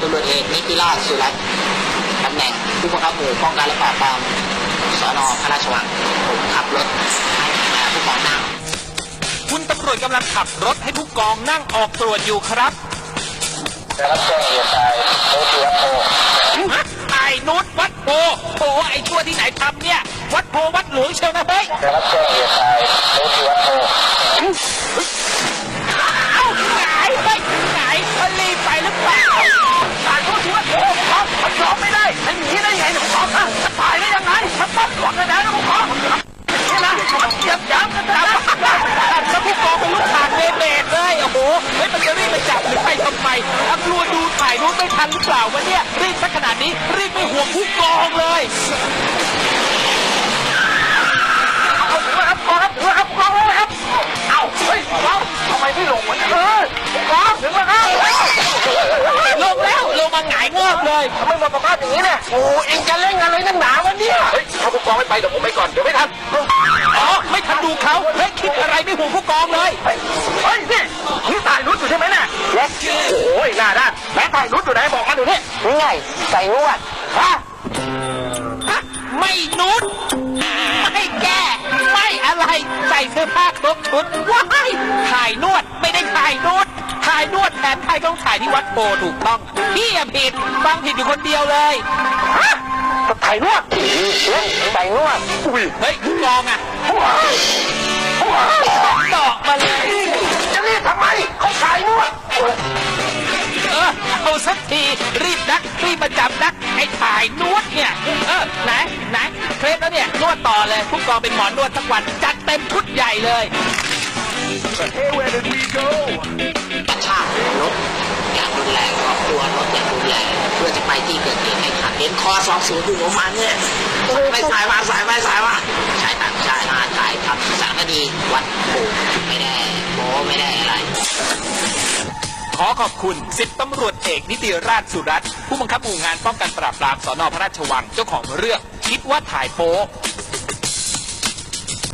ตำรวจเอกนิติราชสุรัตน์ตำแหน่งผู้บังคับหมู่ป้องกันและปราบปรามสอนอพระราชวังผมขับรถให้ผู้กองนั่งคุณตำรวจกำลังขับรถให้ผู้กองนั่งออกตรวจอยู่ครับได้รับแจ้งเหตุตายโนุวัดโพไอ้นุชวัดโพโอ้ไอ้ชั่วที่ไหนทำเนี่ย วัดโพวัดหลวงเชียวนะเฮ้ยได้รับแจ้ง เลยโอ้โหเฮ้ยมันจะรีบไปจับหรือไปทำไมอะกลัวดูถ่ายรูปไม่ทันหรือเปล่าวะเนี่ยรีบสักขนาดนี้รีบไม่ห่วงผู้กองเลยเอาถือครับกองครับถือครับกองเลยครับเอาเฮ้ยกองทำไมไม่ลงวะเนี่ยเออกองถึงแล้วครับลงแล้วลงมาหงายเงือบเลยทำไมมาประกาศอย่างนี้เนี่ยโอ้เองจะเล่นอะไรนักหนาวะเนี่ยเฮ้ยถ้าผู้กองไม่ไปเดี๋ยวผมไปก่อนเดี๋ยวไม่ทันอ๋อไม่ทันดูเขาเฮ้ยคิดอะไรไม่ห่วงผู้กองเลยเฮ้ยนี่ นี่ถ่ายรุดอยู่ใช่ไหมเนี่ยโอ้ยหน้าด้านแม่ถ่ายรุดอยู่ไหนบอกมาดูนี่นี่ไงใส่นวดฮะฮะไม่นุชไม่แก้ไม่อะไรใส่เสื้อผ้าครบชุดว้ายถ่ายนวดไม่ได้ถ่ายนุชถ่ายนวดแทนไทยต้องถ่ายที่วัดโพถูกต้องพี่อะผิดฟังผิดอยู่คนเดียวเลยฮะถ่ายนวดใส่นวดอุ้ยเฮ้ยกองอะเจาะมาเลย รีบนักรีบมาจับนักไอ้ถ่ายนวดเนี่ยเออไหนไหนเคล็ดแล้วเนี่ยนวดต่อเลยผู้กองเป็นหมอนวดทั้งวันจัดเต็มชุดใหญ่เลยกระชากรถอย่างรุนแรงครอบครัวรถอย่างรุนแรงเพื่อจะไปที่เกิดเหตุให้ทันเห็นคอสองศูนย์อยู่ประมาณเนี่ยไม่สายมาสายมาสายมาใช้ต่างชาติมาถ่ายทำสารคดีวัดโพไม่ได้โมไม่ได้อะไร ขอขอบคุณสิบตำรวจเอกนิติราชสุรัตน์ผู้บังคับหมู่งานป้องกันปราบปรามสอนอพระราชวังเจ้าของเรื่องคิดว่าถ่ายโป๊